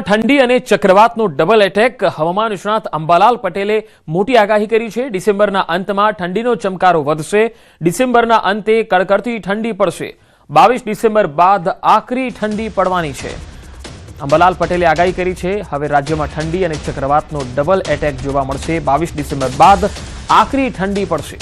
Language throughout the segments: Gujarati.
ઠંડી અને ચક્રવાતનો ડબલ એટેક હવામાન નિષ્ણાત અંબાલાલ પટેલે મોટી આગાહી કરી છે. ડિસેમ્બરના અંતમાં ઠંડીનો ચમકારો વધશે. ડિસેમ્બરના અંતે કડકડતી ઠંડી પડશે. બાવીસ ડિસેમ્બર બાદ આકરી ઠંડી પડવાની છે. અંબાલાલ પટેલે આગાહી કરી છે, હવે રાજ્યમાં ઠંડી અને ચક્રવાતનો ડબલ એટેક જોવા મળશે. બાવીસ ડિસેમ્બર બાદ આકરી ઠંડી પડશે.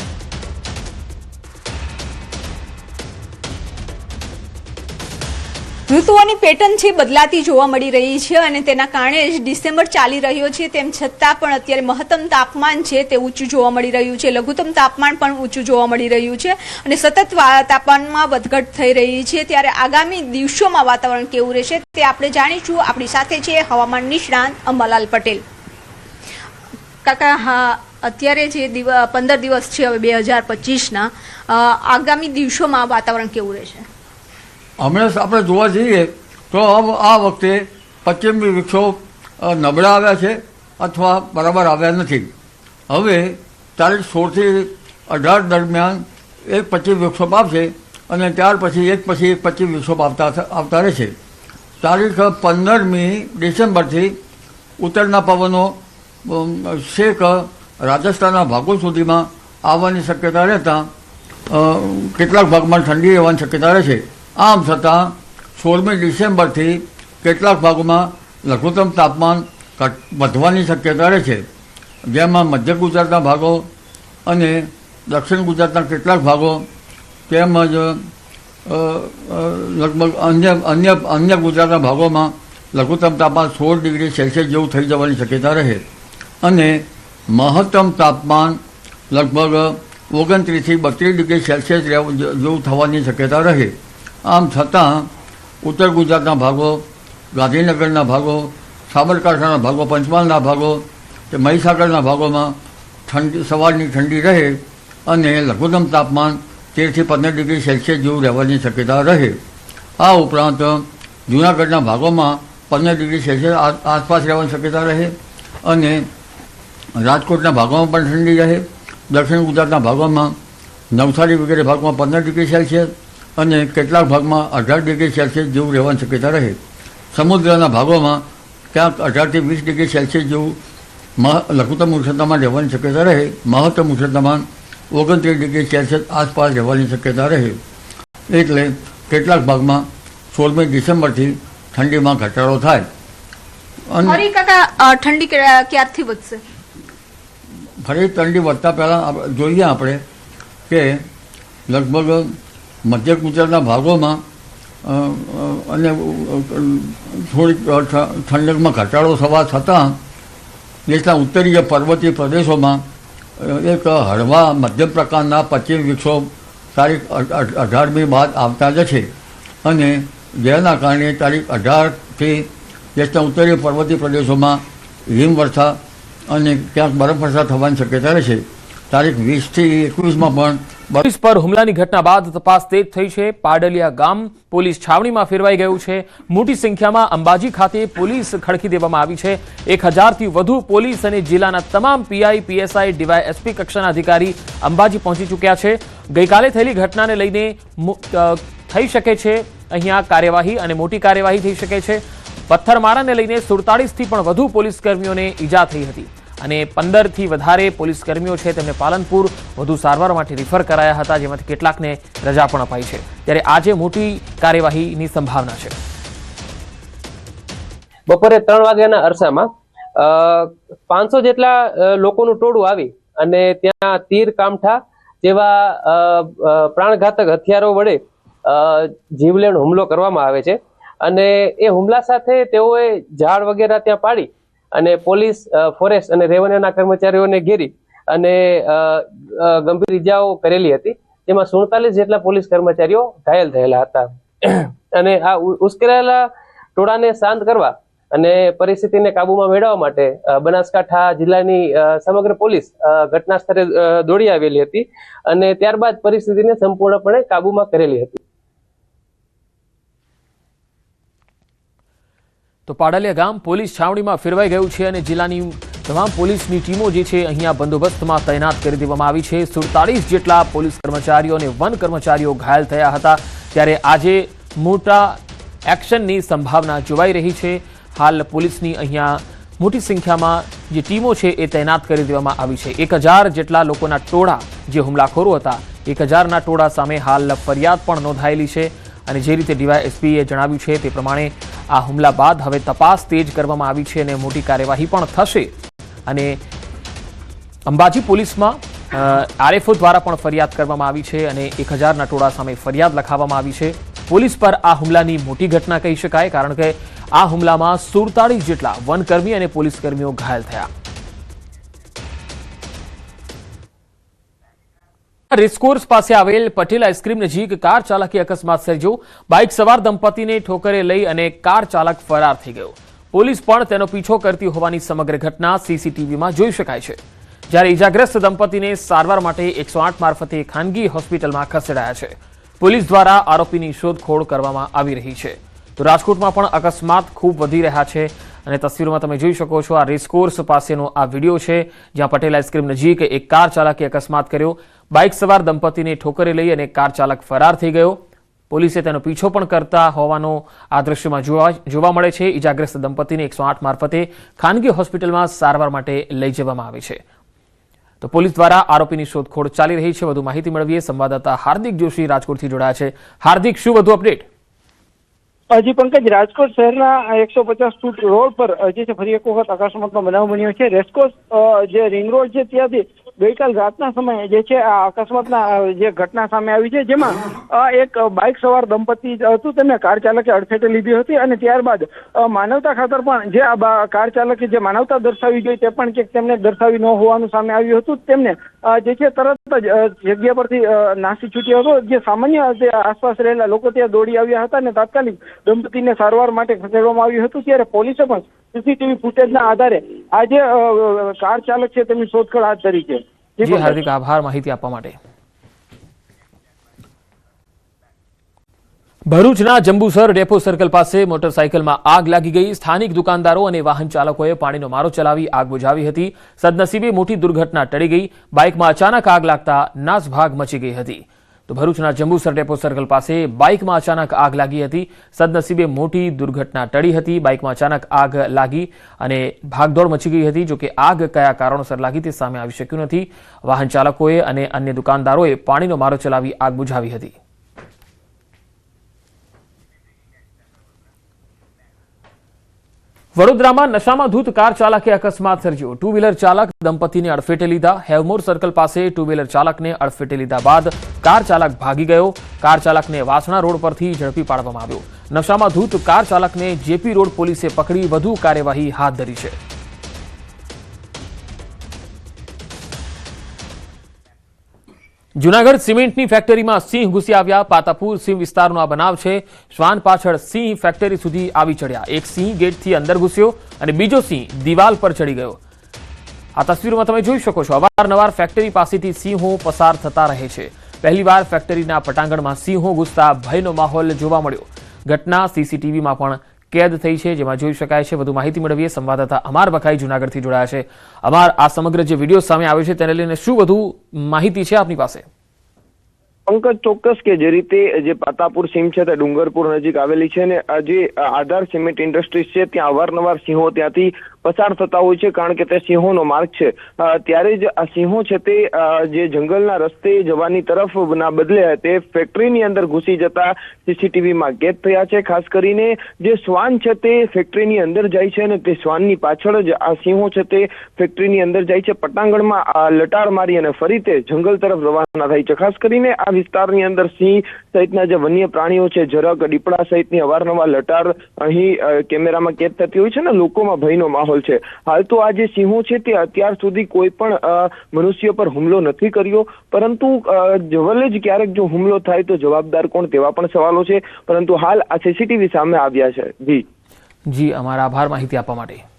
ઋતુઓની પેટર્ન છે બદલાતી જોવા મળી રહી છે અને તેના કારણે જ ડિસેમ્બર ચાલી રહ્યો છે. તેમ છતાં પણ અત્યારે મહત્તમ તાપમાન છે તે ઊંચું જોવા મળી રહ્યું છે. લઘુત્તમ તાપમાન પણ ઊંચું જોવા મળી રહ્યું છે અને સતત તાપમાનમાં વધઘટ થઈ રહી છે. ત્યારે આગામી દિવસોમાં વાતાવરણ કેવું રહેશે તે આપણે જાણીશું. આપણી સાથે છે હવામાન નિષ્ણાંત અંબાલાલ પટેલ. કાકા, હા, અત્યારે જે પંદર દિવસ છે, હવે બે હજાર પચીસના. આગામી દિવસોમાં વાતાવરણ કેવું રહેશે? હમણાં આપણે જોવા જઈએ તો આ વખતે પશ્ચિમી વૃક્ષો નબળા આવ્યા છે અથવા બરાબર આવ્યા નથી. હવે તારીખ સોળથી અઢાર દરમિયાન એક પચીસ વૃક્ષો આવશે અને ત્યાર પછી એક પછી એક પચીસ વિક્ષોભ આવતા આવતા રહેશે તારીખ પંદરમી ડિસેમ્બરથી ઉત્તરના પવનો છેક રાજસ્થાનના ભાગો સુધીમાં આવવાની શક્યતા રહેતા કેટલાક ભાગમાં ઠંડી રહેવાની શક્યતા રહેશે આમ છતાં, સોળમી ડિસેમ્બરથી કેટલાક ભાગોમાં લઘુત્તમ તાપમાન વધવાની શક્યતા રહે છે. જેમાં મધ્ય ગુજરાતના ભાગો અને દક્ષિણ ગુજરાતના કેટલાક ભાગો તેમજ લગભગ અન્ય અન્ય અન્ય ગુજરાતના ભાગોમાં લઘુત્તમ તાપમાન સોળ ડિગ્રી સેલ્સિયસ જેવું થઈ જવાની શક્યતા રહે. અને મહત્તમ તાપમાન લગભગ ઓગણત્રીસથી બત્રીસ ડિગ્રી સેલ્સિયસ જેવું થવાની શક્યતા રહે. આમ છતાં ઉત્તર ગુજરાતના ભાગો, ગાંધીનગરના ભાગો, સાબરકાંઠાના ભાગો, પંચમહાલના ભાગો કે મહીસાગરના ભાગોમાં ઠંડી, સવારની ઠંડી રહે અને લઘુત્તમ તાપમાન તેરથી પંદર ડિગ્રી સેલ્સિયસ જેવું રહેવાની શક્યતા રહે. આ ઉપરાંત જૂનાગઢના ભાગોમાં પંદર ડિગ્રી સેલ્સિયસ આસપાસ રહેવાની શક્યતા રહે અને રાજકોટના ભાગોમાં પણ ઠંડી રહે. દક્ષિણ ગુજરાતના ભાગોમાં નવસારી વગેરે ભાગમાં પંદર ડિગ્રી સેલ્સિયસ અને કેટલાક ભાગમાં અઢાર ડિગ્રી સેલ્સિયસ જેવું રહેવાની શક્યતા રહે. સમુદ્રના ભાગોમાં ક્યાંક અઢારથી વીસ ડિગ્રી સેલ્સિયસ જેવું લઘુત્તમ ઉષ્ણતામાન રહેવાની શક્યતા રહે. મહત્તમ ઉષ્ણતામાન ઓગણત્રીસ ડિગ્રી સેલ્સિયસ આસપાસ રહેવાની શક્યતા રહે. એટલે કેટલાક ભાગમાં સોળમી ડિસેમ્બરથી ઠંડીમાં ઘટાડો થાય. અને કાકા ઠંડી ક્યારથી વધશે? ફરી ઠંડી વધતા પહેલાં જોઈએ આપણે કે લગભગ મધ્ય ગુજરાતના ભાગોમાં અને થોડીક ઠંડકમાં ઘટાડો થવા છતાં, દેશના ઉત્તરીય પર્વતીય પ્રદેશોમાં એક હળવા મધ્યમ પ્રકારના પશ્ચિમ વિક્ષોભ તારીખ અઢ- અઢ- અઢારમી બાદ આવતા જ છે. અને જેના કારણે તારીખ અઢારથી દેશના ઉત્તરીય પર્વતીય પ્રદેશોમાં હિમવર્ષા અને ક્યાંક બરફવર્ષા થવાની શક્યતા રહેશે તારીખ વીસથી એકવીસમાં પણ પોલીસ પર હુમલાની ઘટના બાદ તપાસ તેજ થઈ છે. પાડલિયા ગામ પોલીસ છાવણીમાં ફેરવાઈ ગયું છે. મોટી સંખ્યામાં અંબાજી ખાતે પોલીસ ખડકી દેવામાં આવી છે. એક હજારથી વધુ પોલીસ અને જિલ્લાના તમામ પીઆઈ, પીએસઆઈ ડીવાય એસપી કક્ષાના અધિકારી અંબાજી પહોંચી ચૂક્યા છે. ગઈકાલે થયેલી ઘટનાને લઈને થઈ શકે છે. અહીંયા કાર્યવાહી અને મોટી કાર્યવાહી થઈ શકે છે. પથ્થરમારાને લઈને સુડતાળીસથી પણ વધુ પોલીસ કર્મીઓને ઈજા થઈ હતી. અને પંદરથી વધારે પોલીસ કર્મીઓ છે તેમને પાલનપુર વધુ સારવાર માટે રિફર કરાયા હતા, જેમાંથી કેટલાકને રજા પણ અપાઈ છે. ત્યારે આજે મોટી કાર્યવાહીની સંભાવના છે. બપોરે ત્રણ વાગ્યાના અરસામાં પાંચસો જેટલા લોકોનું ટોળું આવી અને ત્યાં તીર કામઠા જેવા પ્રાણઘાતક હથિયારો વડે જીવલેણ હુમલો કરવામાં આવે છે. અને એ હુમલા સાથે તેઓએ ઝાડ વગેરે ત્યાં પાડી અને પોલીસ ફોરેસ્ટ અને રેવન્યુના કર્મચારીઓને ઘેરી અને ગંભીર ઇજાઓ કરેલી હતી. જેમાં સુડતાલીસ જેટલા પોલીસ કર્મચારીઓ ઘાયલ થયેલા હતા. અને આ ઉશ્કેરાયેલા ટોળાને શાંત કરવા અને પરિસ્થિતિને કાબૂમાં મેળવવા માટે બનાસકાંઠા જિલ્લાની સમગ્ર પોલીસ ઘટના સ્થળે દોડી આવેલી હતી અને ત્યારબાદ પરિસ્થિતિને સંપૂર્ણપણે કાબૂમાં કરેલી હતી. તો પાડલિયા ગામ પોલીસ છાવણીમાં ફેરવાઈ ગયું છે અને જિલ્લાની તમામ પોલીસની ટીમો જે છે અહીંયા બંદોબસ્તમાં તૈનાત કરી દેવામાં આવી છે. સુડતાલીસ જેટલા પોલીસ કર્મચારીઓ અને વન કર્મચારીઓ ઘાયલ થયા હતા. ત્યારે આજે મોટા એક્શનની સંભાવના જોવાઈ રહી છે. હાલ પોલીસની અહીંયા મોટી સંખ્યામાં જે ટીમો છે એ તૈનાત કરી દેવામાં આવી છે. એક હજાર જેટલા લોકોના ટોળા જે હુમલાખોરો હતા, એક હજારના ટોળા સામે હાલ ફરિયાદ પણ નોંધાયેલી છે. અને જે રીતે ડીવાયએસપીએ જણાવ્યું છે તે પ્રમાણે આ હુમલા બાદ હવે તપાસ તેજ કરવામાં આવી છે અને મોટી કાર્યવાહી પણ થશે. અને અંબાજી પોલીસમાં આરએફઓ દ્વારા પણ ફરિયાદ કરવામાં આવી છે અને એક હજારના ટોળા સામે ફરિયાદ લખાવવામાં આવી છે. પોલીસ પર આ હુમલાની મોટી ઘટના કહી શકાય, કારણ કે આ હુમલામાં સુડતાળીસ જેટલા વનકર્મી અને પોલીસ કર્મીઓ ઘાયલ થયા. રેસકોર્સ પાસે આવેલ પટેલ આઈસ્ક્રીમ નજીક કાર ચાલકે અકસ્માત સર્જ્યો બાઇક સવાર દંપતીને ઠોકરે લઈ અને કાર ચાલક ફરાર થઈ ગયો. પોલીસ પણ તેનો પીછો કરતી હોવાની સમગ્ર ઘટના સીસીટીવીમાં જોઈ શકાય છે. જ્યારે ઇજાગ્રસ્ત દંપતીને સારવાર માટે એકસો મારફતે ખાનગી હોસ્પિટલમાં ખસેડાયા છે. પોલીસ દ્વારા આરોપીની શોધખોળ કરવામાં આવી રહી છે. તો રાજકોટમાં પણ અકસ્માત ખૂબ વધી રહ્યા છે. અને તસવીરોમાં તમે જોઈ શકો છો આ રેસકોર્સ પાસેનો આ વીડિયો છે, જ્યાં પટેલ આઈસ્ક્રીમ નજીક એક કાર ચાલકે અકસ્માત કર્યો. બાઇક સવાર દંપતીને ઠોકરે લઈ અને કાર ચાલક ફરાર થઈ ગયો. પોલીસે તેનો પીછો પણ કરતા હોવાનો આ દ્રશ્યમાં જોવા મળે છે. ઇજાગ્રસ્ત દંપતીને એકસો આઠ મારફતે ખાનગી હોસ્પિટલમાં સારવાર માટે લઈ જવામાં આવે છે. તો પોલીસ દ્વારા આરોપીની શોધખોળ ચાલી રહી છે. વધુ માહિતી મેળવીએ સંવાદદાતા હાર્દિક જોશી રાજકોટથી જોડાયા છે. હાર્દિક, શું વધુ અપડેટ? હજી પંકજ, રાજકોટ શહેરના એકસો પચાસ ફૂટ રોડ પર હજી છે, ફરી એક વખત અકસ્માતનો બનાવ બન્યો છે. રેસકોર્સ જે રિંગ રોડ છે ત્યાંથી ગઈકાલ રાતના સમયે જે છે, આ અકસ્માતના જે ઘટના સામે આવી છે, જેમાં એક બાઇક સવાર દંપતી હતું. તેમને કાર ચાલકે અડફેટે લીધી હતી અને ત્યારબાદ માનવતા ખાતર પણ જે આ કાર ચાલકે જે માનવતા દર્શાવી જોઈએ તે પણ ક્યાંક તેમને દર્શાવી ન હોવાનું સામે આવ્યું હતું. તેમને જે છે, તરત જ જગ્યા પરથી નાસી છૂટ્યો હતો. જે સામાન્ય જે આસપાસ રહેલા લોકો ત્યાં દોડી આવ્યા હતા અને તાત્કાલિક દંપતીને સારવાર માટે ખસેડવામાં આવ્યું હતું. ત્યારે પોલીસે પણ સીસીટીવી ફૂટેજના આધારે આ જે કાર ચાલક છે તેમની શોધખોળ હાથ ધરી છે. જી હાર્દિક આભાર માહિતી આપવા માટે. ભરૂચના જંબુસર ડેપો સર્કલ પાસે મોટરસાયકલમાં આગ લાગી ગઈ. સ્થાનિક દુકાનદારો અને વાહન ચાલકોએ પાણીનો મારો ચલાવી આગ બુઝાવી હતી. સદનસીબે મોટી દુર્ઘટના ટળી ગઈ. બાઇકમાં અચાનક આગ લાગતા નાસભાગ મચી ગઈ હતી. તો ભરૂચના જંબુસર ડેપો સર્કલ પાસે બાઇકમાં અચાનક આગ લાગી હતી. સદનસીબે મોટી દુર્ઘટના ટળી હતી. બાઇકમાં અચાનક આગ લાગી અને ભાગદોડ મચી ગઈ હતી. જોકે આગ કયા કારણોસર લાગી તે સામે આવી શક્યું નથી. વાહન ચાલકોએ અને અન્ય દુકાનદારોએ પાણીનો મારો ચલાવી આગ બુઝાવી હતી. વડોદરામાં નશામાં ધૂત કાર ચાલકે અકસ્માત સર્જ્યો. ટુ વ્હીલર ચાલક દંપતીને અડફેટે લીધા. હેવમોર સર્કલ પાસે ટુ વ્હીલર ચાલકને અડફેટે લીધા બાદ કાર ચાલક ભાગી ગયો. કાર ચાલકને વાસણા રોડ પરથી ઝડપી પાડવામાં આવ્યો. નશામાં ધૂત કાર ચાલકને જેપી રોડ પોલીસે પકડી. વધુ કાર્યવાહી હાથ ધરી છે. જુનાગઢ સિમેન્ટની ફેક્ટરીમાં સિંહ ઘૂસી આવ્યા. પાતાપુર સિંહ વિસ્તારનો આ બનાવ છે. શ્વાન પાછળ સિંહ ફેક્ટરી સુધી આવી ચડ્યા. એક સિંહ ગેટથી અંદર ઘૂસ્યો અને બીજો સિંહ દિવાલ પર ચડી ગયો. આ તસવીરોમાં તમે જોઈ શકો છો, અવારનવાર ફેક્ટરી પાસેથી સિંહો પસાર થતા રહે છે. પહેલીવાર ફેક્ટરીના પટાંગણમાં સિંહો ઘૂસતા ભયનો માહોલ જોવા મળ્યો. ઘટના સીસીટીવીમાં પણ કેદ થઈ છે, જેમાં જોઈ શકાય છે, વધુ માહિતી મેળવીએ. સંવાદદાતા અમાર બખાઈ જુનાગઢથી જોડાયા છે. અમાર આ સમગ્ર જે વીડિયો સામે આવ્યો છે, તેને લઈને શું વધુ માહિતી છે આપની પાસે? પંકજ, ચોક્કસ કે જે રીતે જે પાતાપુર સીમ છે, તે ડુંગરપુર નજીક આવેલી છે, અને જે આધાર સિમેન્ટ ઇન્ડસ્ટ્રીઝ છે, ત્યાં અવારનવાર સિંહો ત્યાંથી પસાર થતા હોય છે, કારણ કે તે સિંહોનો માર્ગ છે. ત્યારે જ આ સિંહો છે તે જે જંગલના રસ્તે જવાની તરફ ના બદલે તે ફેક્ટરીની અંદર ઘૂસી જતા સીસીટીવીમાં કેદ થયા છે. ખાસ કરીને જે શ્વાન છે તે ફેક્ટરીની અંદર જાય છે અને તે શ્વાનની પાછળ જ આ સિંહો છે તે ફેક્ટરીની અંદર જાય છે. પટાંગણમાં લટાર મારી અને ફરી તે જંગલ તરફ રવાના થાય છે. ખાસ કરીને આ વિસ્તારની અંદર સિંહ સહિતના જે વન્ય પ્રાણીઓ છે, જરાક, દીપડા સહિતની અવારનવાર લટાર અહીં કેમેરામાં કેદ થતી હોય છે ને લોકોમાં ભયનો માહોલ છે. હાલ તો આ જે સિંહો છે તે અત્યાર સુધી કોઈ પણ મનુષ્ય પર હુમલો નથી કર્યો. પરંતુ જવલે જ ક્યારેક જો હુમલો થાય તો જવાબદાર કોણ તેવા પણ સવાલો છે. પરંતુ હાલ આ સીસીટીવી સામે આવ્યા છે. જી. જી, અમારા આભાર માહિતી આપવા માટે.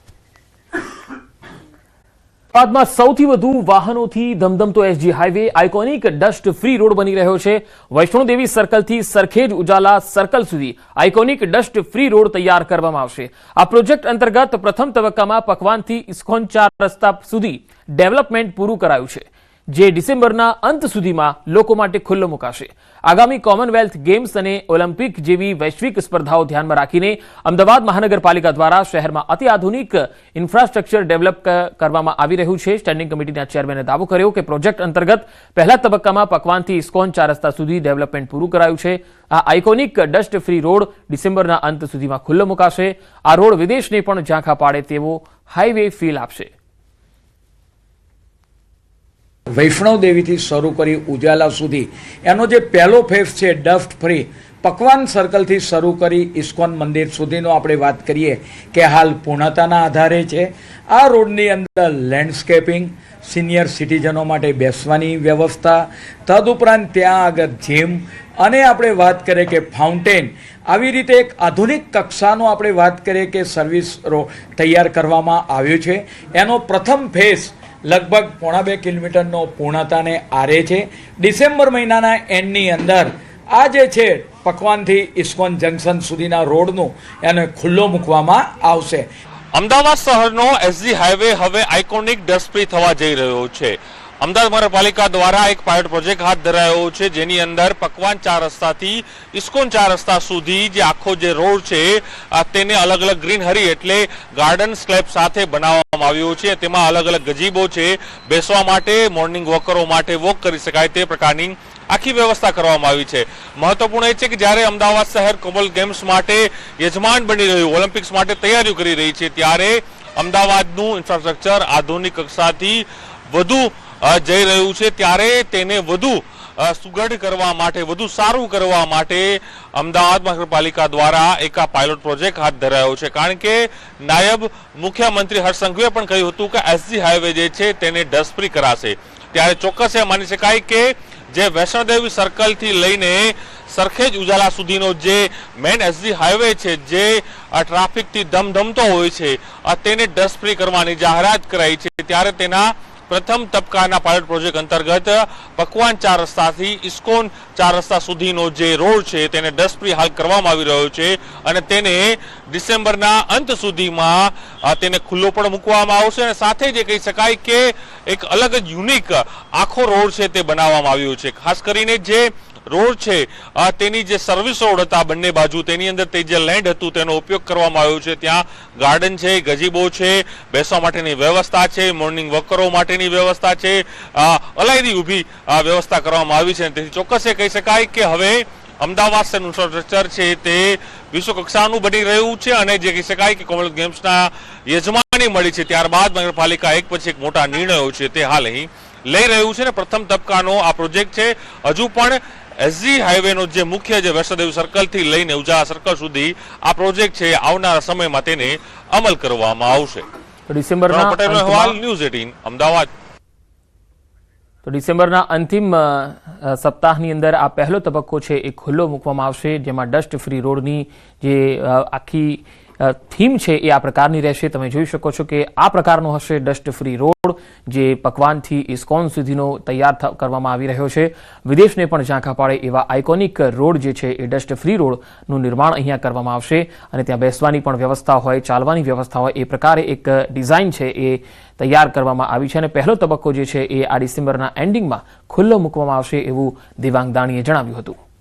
બાદમાં સૌથી વધુ વાહનોથી ધમધમતો SG highway, iconic dust free road બની રહ્યો છે. વૈષ્ણોદેવી સર્કલથી સરખેજ ઉજાલા સર્કલ સુધી આઇકોનિક ડસ્ટ ફ્રી રોડ તૈયાર કરવામાં આવશે. આ પ્રોજેક્ટ અંતર્ગત પ્રથમ તબક્કામાં પકવાનથી ઇસ્કોન ચાર રસ્તા સુધી ડેવલપમેન્ટ પૂરું કરાયું છે. જે ડિસેમ્બરના અંત સુધીમાં લોકો માટે ખુલ્લો મુકાશે. આગામી કોમનવેલ્થ ગેમ્સ અને ઓલિમ્પિક જેવી વૈશ્વિક સ્પર્ધાઓ ધ્યાનમાં રાખીને અમદાવાદ મહાનગરપાલિકા દ્વારા શહેરમાં અતિઆધુનિક ઇન્ફ્રાસ્ટ્રક્ચર ડેવલપ કરવામાં આવી રહ્યું છે. સ્ટેન્ડિંગ કમિટીના ચેરમેને દાવો કર્યો કે પ્રોજેક્ટ અંતર્ગત પહેલા તબક્કામાં પકવાનથી ઇસ્કોન ચાર રસ્તા સુધી ડેવલપમેન્ટ પૂરું કરાયું છે. આ આઇકોનિક ડસ્ટ ફ્રી રોડ ડિસેમ્બરના અંત સુધીમાં ખુલ્લો મુકાશે. આ રોડ વિદેશને પણ ઝાંખા પાડે તેવો હાઈવે ફીલ આપશે. વૈષ્ણવ દેવીથી શરૂ કરી ઉજાલા સુધી. એનો જે પહેલો ફેઝ છે ડફ્ટ ફ્રી, પકવાન સર્કલથી શરૂ કરી ઇસ્કોન મંદિર સુધીનો આપણે વાત કરીએ કે હાલ પૂર્ણતાના આધારે છે. આ રોડની અંદર લેન્ડસ્કેપિંગ સિનિયર સિટીઝનો માટે બેસવાની વ્યવસ્થા, તદુપરાંત ત્યાં આગળ જીમ અને આપણે વાત કરીએ કે ફાઉન્ટેન આવી રીતે એક આધુનિક કક્ષાનો આપણે વાત કરીએ કે સર્વિસ તૈયાર કરવામાં આવ્યો છે. એનો પ્રથમ ફેઝ લગભગ પોણા બે કિલોમીટરનો પૂર્ણતાને આરે છે. ડિસેમ્બર મહિનાના એન્ડની અંદર આ જે છે પકવાનથી ઇસ્કોન જંકશન સુધીના રોડનું એને ખુલ્લો મૂકવામાં આવશે. અમદાવાદ શહેરનો એસજી હાઈવે હવે આઇકોનિક ડસ્ટફ્રી થવા જઈ રહ્યો છે. અમદાવાદ મહાનગરપાલિકા દ્વારા એક પાયલોટ પ્રોજેક્ટ હાથ ધરાયો છે. જેની અંદર પકવાન ચાર રસ્તાથી ઇસ્કોન ચાર રસ્તા સુધી જે આખો જે રોડ છે તેને અલગ અલગ ગ્રીનહરી એટલે ગાર્ડન સ્લેબ સાથે બનાવવામાં આવ્યો છે. તેમાં અલગ અલગ ગજીબો છે. બેસવા માટે મોર્નિંગ વોકરો માટે વોક કરી શકાય તે પ્રકારની આખી વ્યવસ્થા કરવામાં આવી છે. મહત્વપૂર્ણ એ છે કે જ્યારે અમદાવાદ શહેર કોમલ ગેમ્સ માટે યજમાન બની રહ્યું ઓલિમ્પિક્સ માટે તૈયારીઓ કરી રહી છે, ત્યારે અમદાવાદનું ઇન્ફ્રાસ્ટ્રક્ચર આધુનિક કક્ષાથી વધુ જઈ રહ્યું છે ત્યારે તેને વધુ સુગઢ કરવા માટે, વધુ સારું કરવા માટે અમદાવાદ મહાનગરપાલિકા દ્વારા એક આ પાયલોટ પ્રોજેક્ટ હાથ ધરાયો છે. કારણ કે નાયબ મુખ્યમંત્રી હર્ષ પણ કહ્યું હતું કે એસજી હાઈવે જે છે તેને ડસ્ટફ્રી કરાશે. ત્યારે ચોક્કસ એ માની શકાય કે જે વૈષ્ણોદેવી સર્કલથી લઈને સરખેજ ઉજાલા સુધીનો જે મેન એસજી હાઈવે છે, જે ટ્રાફિકથી ધમધમતો હોય છે તેને ડસ્ટ ફ્રી કરવાની જાહેરાત કરાઈ છે. ત્યારે તેના પ્રથમ તબક્કાના પાયલટ પ્રોજેક્ટ અંતર્ગત પકવાન ચાર રસ્તાથી ઇસ્કોન ચાર રસ્તા સુધીનો જે રોડ છે તેને ડસ્ટ ફ્રી હાલ કરવામાં આવી રહ્યો છે અને તેને ડિસેમ્બરના અંત સુધીમાં તેને ખુલ્લો પણ મૂકવામાં આવશે અને સાથે જ કહી શકાય કે એક અલગ જ યુનિક આખો રોડ છે તે બનાવવામાં આવ્યો છે. ખાસ કરીને જે રોડ છે. આ તેની જે સર્વિસ રોડ હતા બંને બાજુ, તેની અંદર તે જે લેન્ડ હતું તેનો ઉપયોગ કરવામાં આવ્યો છે. ત્યાં ગાર્ડન છે, ગજીબો છે, બેસવા માટેની વ્યવસ્થા છે મોર્નિંગ વોકરો માટેની વ્યવસ્થા છે. અલાયદી ઊભી વ્યવસ્થા કરવામાં આવી છે તેથી ચોક્કસ એ કહી શકાય કે હવે અમદાવાદ ઇન્ફ્રાસ્ટ્રક્ચર છે તે વિશ્વ કક્ષાનું બની રહ્યું છે અને જે કહી શકાય કે કોમનવેલ્થ ગેમ્સના યજમાની મળી છે. ત્યારબાદ નગરપાલિકા એક પછી એક મોટા નિર્ણયો છે તે હાલ અહીં લઈ રહ્યું છે ને પ્રથમ તબક્કાનો આ પ્રોજેક્ટ છે. હજુ પણ એસજી હાઈવેનો જે મુખ્ય જે વૈષ્ણદેવ સર્કલથી લઈને ઉજાલા સર્કલ સુધી આ પ્રોજેક્ટ છે આવનારા સમયમાં તેને અમલ કરવામાં આવશે. ડિસેમ્બરના પટેલનો અહેવાલ ન્યૂઝ એટીન અમદાવાદ. તો ડિસેમ્બરના અંતિમ સપ્તાહની અંદર આ પહેલો તબક્કો છે એ ખુલ્લો મૂકવામાં આવશે જેમાં ડસ્ટ ફ્રી રોડની જે આખી થીમ છે એ આ પ્રકારની રહેશે. તમે જોઈ શકો છો કે આ પ્રકારનો હશે ડસ્ટ ફ્રી રોડ, જે પકવાનથી ઇસ્કોન સુધીનો તૈયાર કરવામાં આવી રહ્યો છે. વિદેશને પણ ઝાંખા પાડે એવા આઇકોનિક રોડ જે છે એ ડસ્ટ ફ્રી રોડનું નિર્માણ અહીંયા કરવામાં આવશે. અને ત્યાં બેસવાની પણ વ્યવસ્થા હોય, ચાલવાની વ્યવસ્થા હોય, એ પ્રકારે એક ડિઝાઇન છે એ તૈયાર કરવામાં આવી છે. અને પહેલો તબક્કો જે છે એ આ ડિસેમ્બરના એન્ડિંગમાં ખુલ્લો મૂકવામાં આવશે એવું દેવાંગ દાણીએ જણાવ્યું હતું.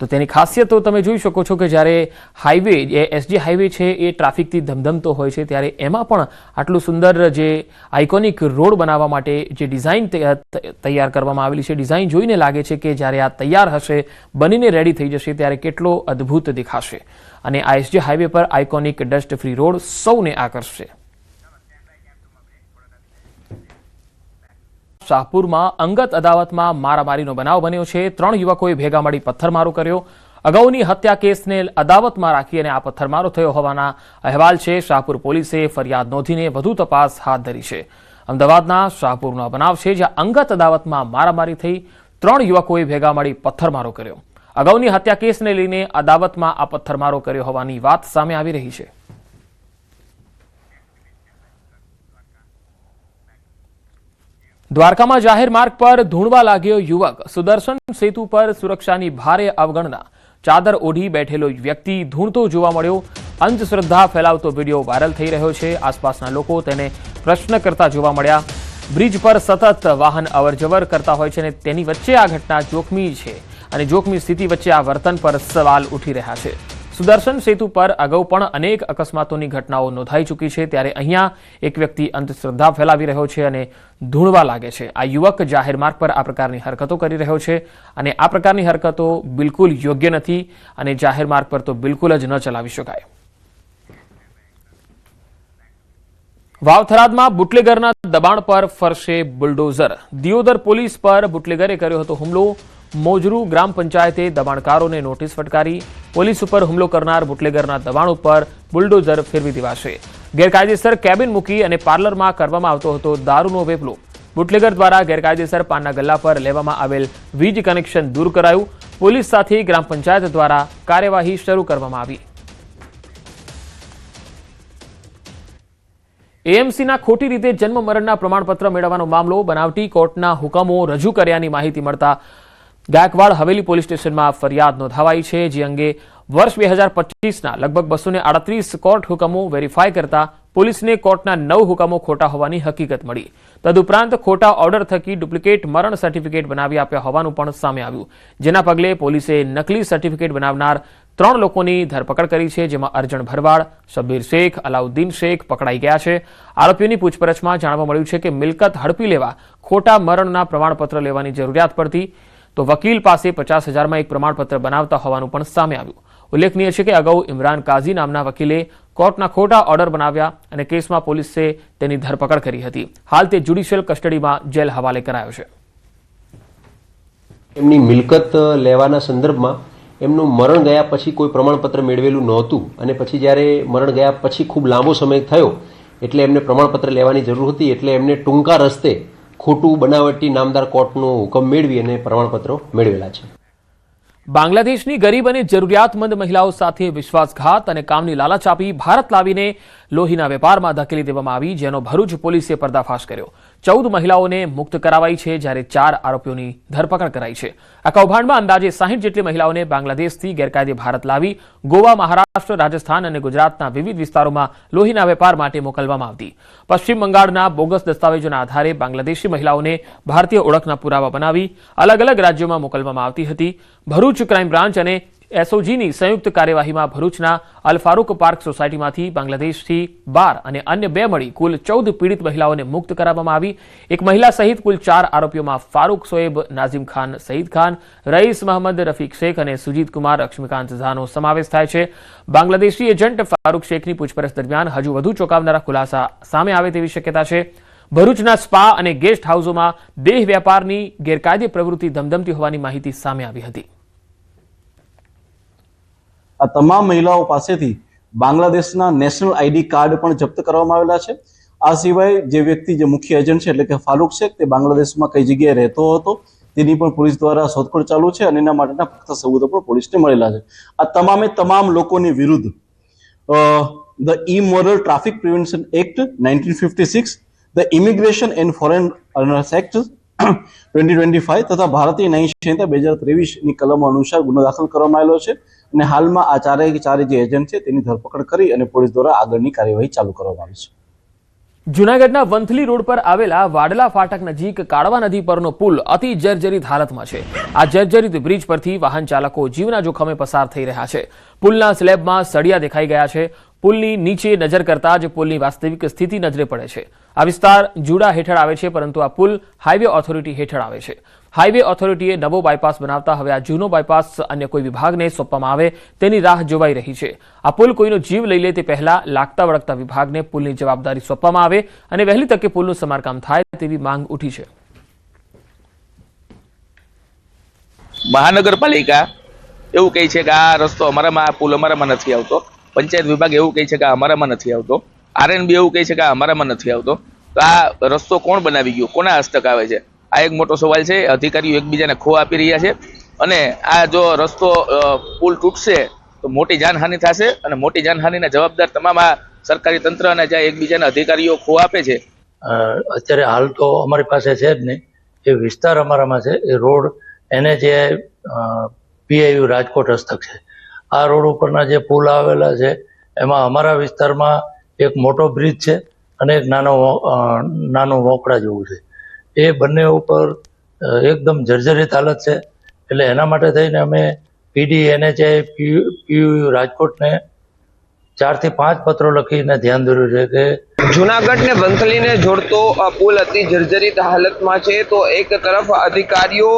તો તેની ખાસિયતો તમે જોઈ શકો છો કે જ્યારે હાઈવે જે એસજી હાઈવે છે, એ ટ્રાફિકથી ધમધમતો હોય છે, ત્યારે એમાં પણ આટલું સુંદર જે આઇકોનિક રોડ બનાવવા માટે જે ડિઝાઇન તૈયાર કરવામાં આવેલી છે ડિઝાઇન જોઈને લાગે છે કે જ્યારે આ તૈયાર હશે, બનીને રેડી થઈ જશે, ત્યારે કેટલો અદ્ભુત દેખાશે. અને આ એસજી હાઈવે પર આઇકોનિક ડસ્ટ ફ્રી રોડ સૌને આકર્ષશે. શાહપુરમાં અંગત અદાવતમાં મારામારીનો બનાવ બન્યો છે. ત્રણ યુવકોએ ભેગા મળી પથ્થરમારો કર્યો. અગાઉની હત્યા કેસને અદાવતમાં રાખી અને આ પથ્થરમારો થયો હોવાના અહેવાલ છે. શાહપુર પોલીસે ફરિયાદ નોંધીને વધુ તપાસ હાથ ધરી છે. અમદાવાદના શાહપુરનો બનાવ છે જ્યાં અંગત અદાવતમાં મારામારી થઈ ત્રણ યુવકોએ ભેગા મળી પથ્થરમારો કર્યો. અગાઉની હત્યા કેસને લઈને અદાવતમાં આ પથ્થરમારો કર્યો હોવાની વાત સામે આવી રહી છે. દ્વારકામાં જાહેર માર્ગ પર ધૂણવા લાગ્યો યુવક. સુદર્શન સેતુ પર સુરક્ષાની ભારે અવગણના. ચાદર ઓઢી બેઠેલો વ્યક્તિ ધૂણતો જોવા મળ્યો. અંધશ્રદ્ધા ફેલાવતો વીડિયો વાયરલ થઈ રહ્યો છે. આસપાસના લોકો તેને પ્રશ્ન કરતા જોવા મળ્યા. બ્રિજ પર સતત વાહન અવરજવર કરતા હોય છે અને તેની વચ્ચે આ ઘટના જોખમી છે. અને જોખમી સ્થિતિ વચ્ચે આ વર્તન પર સવાલ ઉઠી રહ્યા છે. સુદર્શન સેતુ પર અગાઉ પણ અનેક અકસ્માતોની ઘટનાઓ નોંધાઈ ચૂકી છે. ત્યારે અહીંયા એક વ્યક્તિ અંધશ્રદ્ધા ફેલાવી રહ્યો છે અને ધૂણવા લાગે છે. આ યુવક જાહેર માર્ગ પર આ પ્રકારની હરકતો કરી રહ્યો છે અને આ પ્રકારની હરકતો બિલકુલ યોગ્ય નથી અને જાહેર માર્ગ પર તો બિલકુલ જ ન ચલાવી શકાય. વાવથરાદમાં બુટલેગરના દબાણ પર ફરશે બુલડોઝર. દિયોદર પોલીસ પર બુટલેગરે કર્યો હતો હુમલો. મોજરૂ ગ્રામ પંચાયતે દબાણકારોને નોટિસ ફટકારી, પોલીસ ઉપર હુમલો કરનાર બુટલેગરના દબાણ ઉપર બુલડોઝર ફેરવી દેવાશે. ગેરકાયદેસર કેબિન મૂકી અને પાર્લરમાં કરવામાં આવતો હતો દારૂનો વેપલો. બુટલેગર દ્વારા ગેરકાયદેસર પાનના ગલ્લા પર લેવામાં આવેલ વીજ કનેક્શન દૂર કરાયું. પોલીસ સાથે ગ્રામ પંચાયત દ્વારા કાર્યવાહી શરૂ કરવામાં આવી. એએમસીના ખોટી રીતે જન્મ મરણના પ્રમાણપત્ર મેળવવાનો મામલો બનાવટી કોર્ટના હુકમો રજૂ કર્યાની માહિતી મળતા ગાયકવાડ હવેલી પોલીસ સ્ટેશનમાં ફરિયાદ નોંધાવાઈ છે, જે અંગે વર્ષ બે હજાર પચીસના લગભગ બસો આડત્રીસ કોર્ટ હુકમો વેરીફાઈ કરતા પોલીસને કોર્ટના નવ હુકમો ખોટા હોવાની હકીકત મળી. તદુપરાંત ખોટા ઓર્ડર થકી ડુપ્લિકેટ મરણ સર્ટિફિકેટ બનાવી આપ્યા હોવાનું પણ સામે આવ્યું. જેના પગલે પોલીસે નકલી સર્ટિફિકેટ બનાવનાર ત્રણ લોકોની ધરપકડ કરી છે, જેમાં અર્જણ ભરવાડ શબ્બીર શેખ, અલાઉદ્દીન શેખ પકડાઈ ગયા છે. આરોપીઓની પૂછપરછમાં જાણવા મળ્યું છે કે મિલકત હડપી લેવા ખોટા મરણના પ્રમાણપત્ર લેવાની જરૂરિયાત પડતી તો વકીલ પાસે પચાસ હજારમાં એક પ્રમાણપત્ર બનાવતા હોવાનું પણ સામે આવ્યું. ઉલ્લેખનીય છે કે અગાઉ ઇમરાન કાઝી નામના વકીલે કોર્ટના ખોટા ઓર્ડર બનાવ્યા અને કેસમાં પોલીસે તેની ધરપકડ કરી હતી. હાલ તે જ્યુડિશિયલ કસ્ટડીમાં જેલ હવાલે કરાયો છે. એમની મિલકત લેવાના સંદર્ભમાં એમનું મરણ ગયા પછી કોઈ પ્રમાણપત્ર મેળવેલું નહોતું અને પછી જ્યારે મરણ ગયા પછી ખૂબ લાંબો સમય થયો, એટલે એમને પ્રમાણપત્ર લેવાની જરૂર હતી, એટલે એમને ટૂંકા રસ્તે ખોટું બનાવટી નામદાર કોર્ટનો હુકમ મેળવી અને પ્રમાણપત્રો મેળવેલા છે. બાંગ્લાદેશની ગરીબ અને જરૂરિયાતમંદ મહિલાઓ સાથે વિશ્વાસઘાત અને કામની લાલચ આપી ભારત લાવીને લોહીના વેપારમાં ધકેલી દેવામાં આવી, જેનો ભરૂચ પોલીસે પર્દાફાશ કર્યો. ચૌદ મહિલાઓને મુક્ત કરાવાઈ છે જ્યારે ચાર આરોપીઓની ધરપકડ કરાઈ છે. આ કૌભાંડમાં અંદાજે સાહીઠ જેટલી મહિલાઓને બાંગ્લાદેશથી ગેરકાયદે ભારત લાવી, ગોવા, મહારાષ્ટ્ર, રાજસ્થાન અને ગુજરાતના વિવિધ વિસ્તારોમાં લોહીના વેપાર માટે મોકલવામાં આવતી. પશ્ચિમ બંગાળના બોગસ દસ્તાવેજોના આધારે બાંગ્લાદેશી મહિલાઓને ભારતીય ઓળખના પુરાવા બનાવી અલગ અલગ રાજ્યોમાં મોકલવામાં આવતી હતી. ભરૂચ ક્રાઇમ બ્રાન્ચ અને એસઓજીની સંયુક્ત કાર્યવાહીમાં ભરૂચના અલ ફારૂક પાર્ક સોસાયટીમાંથી બાંગ્લાદેશથી બાર અને અન્ય બે મળી કુલ ચૌદ પીડિત મહિલાઓને મુક્ત કરાવવામાં આવી. એક મહિલા સહિત કુલ ચાર આરોપીઓમાં ફારૂક સોએબ, નાઝીમ ખાન, સઈદ ખાન, રઈસ મહમદ, રફીક શેખ અને સુજીત કુમાર લક્ષ્મીકાંત ઝાનો સમાવેશ થાય છે. બાંગ્લાદેશી એજન્ટ ફારૂક શેખની પૂછપરછ દરમિયાન હજુ વધુ ચોંકાવનારા ખુલાસા સામે આવે તેવી શક્યતા છે. ભરૂચના સ્પા અને ગેસ્ટ હાઉસોમાં દેહ વ્યાપારની ગેરકાયદે પ્રવૃત્તિ ધમધમતી હોવાની માહિતી સામે આવી હતી. આ તમામ મહિલાઓ પાસેથી બાંગ્લાદેશના નેશનલ આઈડી કાર્ડ પણ જપ્ત કરવામાં આવેલા છે. આ સિવાય જે વ્યક્તિ, જે મુખ્ય એજન્ટ છે, એટલે કે ફારૂક શેખ, તે બાંગ્લાદેશમાં કઈ જગ્યાએ રહેતો હતો, તેની પણ પોલીસ દ્વારા શોધખોળ ચાલુ છે અને એના માટેના પુખ્ત સબૂતો પણ પોલીસને મળેલા છે. આ તમામે તમામ લોકોની વિરુદ્ધ the immoral traffic prevention act nineteen fifty six, the immigration and foreign act twenty twenty five તથા ભારતીય ન્યાય સંહિતા બે હજાર ત્રેવીસની કલમો અનુસાર ગુનો દાખલ કરવામાં આવેલો છે. અને હાલમાં આ ચારેય ચારે જે એજન્ટ છે તેની ધરપકડ કરી અને પોલીસ દ્વારા આગળની કાર્યવાહી ચાલુ કરવામાં આવી છે. જૂનાગઢના વંથલી રોડ પર આવેલા વાડલા ફાટક નજીક કાળવા નદી પરનો પુલ અતિ જર્જરિત હાલતમાં છે. આ જર્જરિત બ્રિજ પરથી વાહન ચાલકો જીવના જોખમે પસાર થઈ રહ્યા છે. પુલના સ્લેબમાં સળિયા દેખાઈ ગયા છે. પુલની નીચે નજર કરતા જ પુલની વાસ્તવિક સ્થિતિ નજરે પડે છે. આ વિસ્તાર જુડા હેઠળ આવે છે, પરંતુ આ પુલ હાઈવે ઓથોરિટી હેઠળ આવે છે. હાઈવે ઓથોરિટીએ નવો બાયપાસ બનાવતા હવે આ જૂનો બાયપાસ અન્ય કોઈ વિભાગને સોંપવામાં આવે તેની રાહ જોવાઈ રહી છે. આ પુલ કોઈનો જીવ લઈ લે તે પહેલા લાગતા વળગતા વિભાગને પુલની જવાબદારી સોંપવામાં આવે અને વહેલી તકે પુલનું સમારકામ થાય તેવી માંગ ઉઠી છે. મહાનગરપાલિકા એવું કહે છે કે આ રસ્તો અમારામાં આ પુલ અમારામાં નથી આવતો. પંચાયત વિભાગ એવું કહે છે કે અમારામાં નથી આવતો. આરએનબી એવું કહે છે કે અમારામાં નથી આવતો. તો આ રસ્તો કોણ બનાવી ગયો? કોના હસ્તક આવે છે? આ એક મોટો સવાલ છે, અધિકારીઓ એકબીજાને ખો આપી રહ્યા છે અને આ જો રસ્તો પુલ તૂટશે તો મોટી જાનહાનિ થશે અને મોટી જાનહાનિના જવાબદાર તમામ આ સરકારી તંત્ર અને જ્યાં એકબીજાને અધિકારીઓ ખો આપે છે. અત્યારે હાલ તો અમારી પાસે છે જ નહીં. જે વિસ્તાર અમારામાં છે. એ રોડ, એને જે પીઆઈયુ રાજકોટ હસ્તક છે. આ રોડ ઉપરના જે પુલ આવેલા છે, એમાં અમારા વિસ્તારમાં એક મોટો બ્રિજ છે અને એક નાનો નાનું વોકડા જેવું છે. એ બંને ઉપર એકદમ જર્જરિત હાલત છે. એટલે એના માટે થઈને અમે પીડી એનએચઆઈ પીયુ રાજકોટને ચારથી પાંચ પત્રો લખીને ધ્યાન દોર્યું છે કે જુનાગઢ ને વંથલીને જોડતો પુલ અતિ જર્જરિત હાલતમાં છે, તો એક તરફ અધિકારીઓ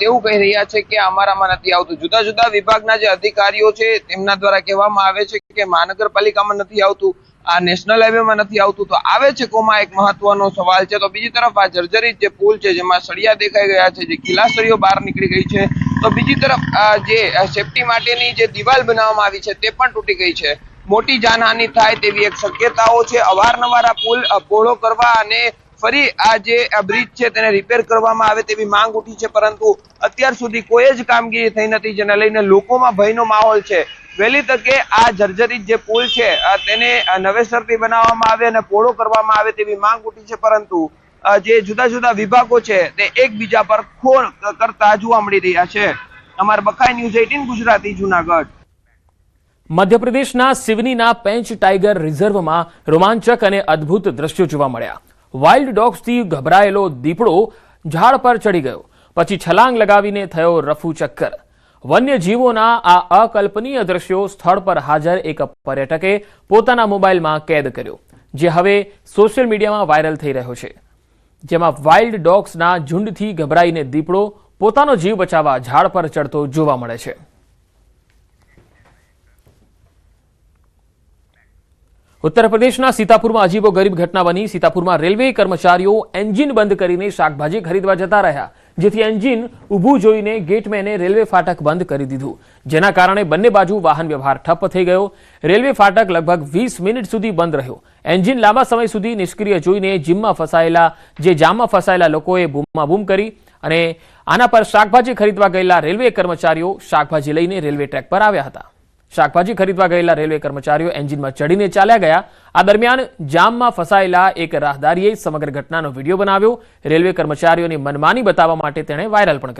તેવું કહી રહ્યા છે કે અમારામાં નથી આવતું. જુદા જુદા વિભાગના જે અધિકારીઓ છે, તેમના દ્વારા કહેવામાં આવે છે કે મહાનગરપાલિકામાં નથી આવતું. આ નેશનલ હાઈવેમાં નથી આવતું, તો આવે છે કોમાં? એક મહત્વનો સવાલ છે. તો બીજી તરફ આ જર્જરિત જે પુલ છે, જેમાં સળિયા દેખાઈ ગયા છે, જે કિલાસરીઓ બહાર નીકળી ગઈ છે, તો બીજી તરફ જે સેફટી માટેની જે દિવાલ બનાવવામાં આવી છે, તે પણ તૂટી ગઈ છે. મોટી જાનહાનિ થાય તેવી એક શક્યતાઓ છે. અવારનવાર આ પુલ પહોળો કરવા અને ફરી આ જે બ્રિજ છે, તેને રિપેર કરવામાં આવે તેવી માંગ ઉઠી છે, પરંતુ અત્યાર સુધી કોઈ જ કામગીરી થઈ નથી, જેને લઈને લોકોમાં ભયનો માહોલ છે. વહેલી તકે આ જર્જરિત જે પુલ છે તેને નવેસરથી બનાવવામાં આવે અને પહોળો કરવામાં આવે તેવી માંગ ઉઠી છે, પરંતુ જે જુદા જુદા વિભાગો છે, તે એકબીજા પર ખોળ કરતા જોવા મળી રહ્યા છે. અમારા બખાઈ ન્યૂઝ એટીન ગુજરાતી, જુનાગઢ. મધ્યપ્રદેશના સિવનીના પેંચ ટાઈગર રિઝર્વમાં રોમાંચક અને અદ્ભુત દ્રશ્યો જોવા મળ્યા. વાઇલ્ડ ડોગ્સથી ગભરાયેલો દીપડો ઝાડ પર ચડી ગયો. પછી છલાંગ લગાવીને થયો રફુ ચક્કર. વન્યજીવોના આ અકલ્પનીય દ્રશ્યો સ્થળ પર હાજર એક પર્યટકે પોતાના મોબાઈલમાં કેદ કર્યો, જે હવે સોશિયલ મીડિયામાં વાયરલ થઈ રહ્યો છે. જેમાં વાઇલ્ડ ડોગ્સના ઝુંડથી ગભરાઈને દીપડો પોતાનો જીવ બચાવવા ઝાડ પર ચડતો જોવા મળે છે. ઉત્તર પ્રદેશના સીતાપુરમાં અજીબો ગરીબ ઘટના બની. સીતાપુરમાં રેલવે કર્મચારીઓ એન્જિન બંધ કરીને શાકભાજી ખરીદવા જતા રહ્યા. જેથી એન્જિન ઊભું જોઈને ગેટમેને રેલવે ફાટક બંધ કરી દીધું. જેના કારણે બંને બાજુ વાહન વ્યવહાર ઠપ્પ થઈ ગયો. રેલવે ફાટક લગભગ વીસ મિનિટ સુધી બંધ રહ્યો. એન્જિન લાંબા સમય સુધી નિષ્ક્રિય જોઈને જીમમાં ફસાયેલા, જે જામમાં ફસાયેલા લોકોએ બૂમમાં બૂમ કરી અને આના પર શાકભાજી ખરીદવા ગયેલા રેલવે કર્મચારીઓ શાકભાજી લઈને રેલવે ટ્રેક પર આવ્યા હતા. શાકભાજી ખરીદવા ગયેલા રેલવે કર્મચારીઓ એન્જિનમાં ચડીને ચાલ્યા ગયા. આ દરમિયાન જામમાં ફસાયેલા એક રાહદારીએ સમગ્ર ઘટનાનો વીડિયો બનાવ્યો. રેલવે કર્મચારીઓની મનમાની બતાવવા માટે તેણે વાયરલ પણ કર્યો